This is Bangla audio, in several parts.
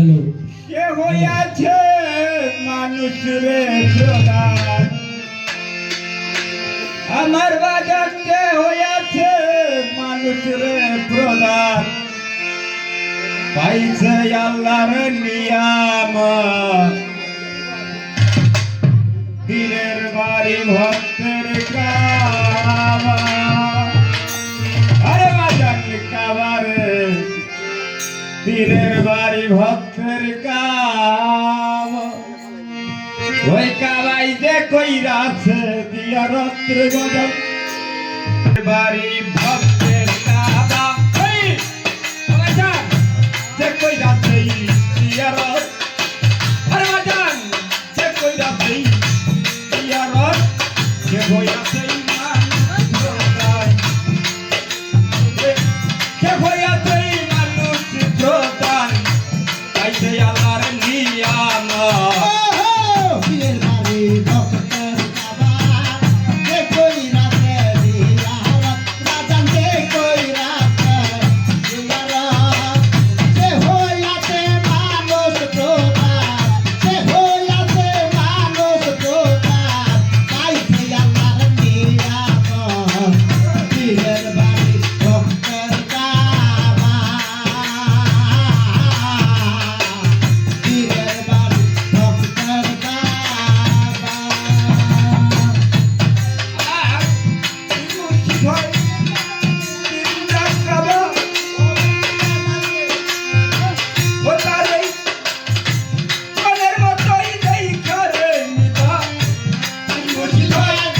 হ্যালো কে হইয়াছে মানুষ রে আমার বাজার কে হইয়াছে মানুষ রে প্রধান? পাইছে আল্লাহর নিয়াম। দিনের বাড়ি ভক্তের পীরের বাড়ি ভক্তের কাম। ওই কালাই যে কইরাছে দিয়া রত্র গজল বাড়ি time.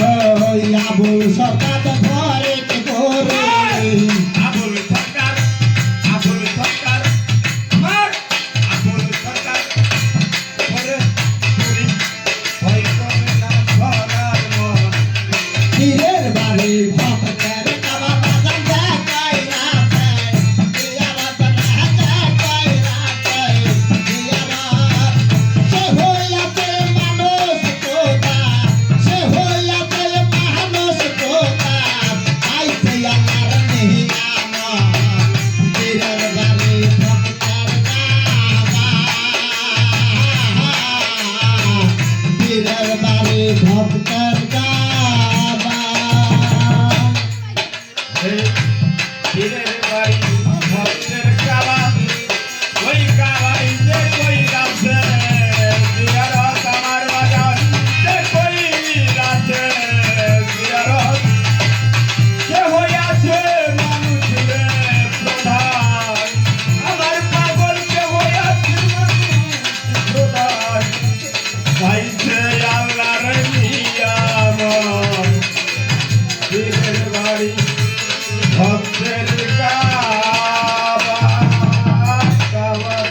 হয় আবুল সরকার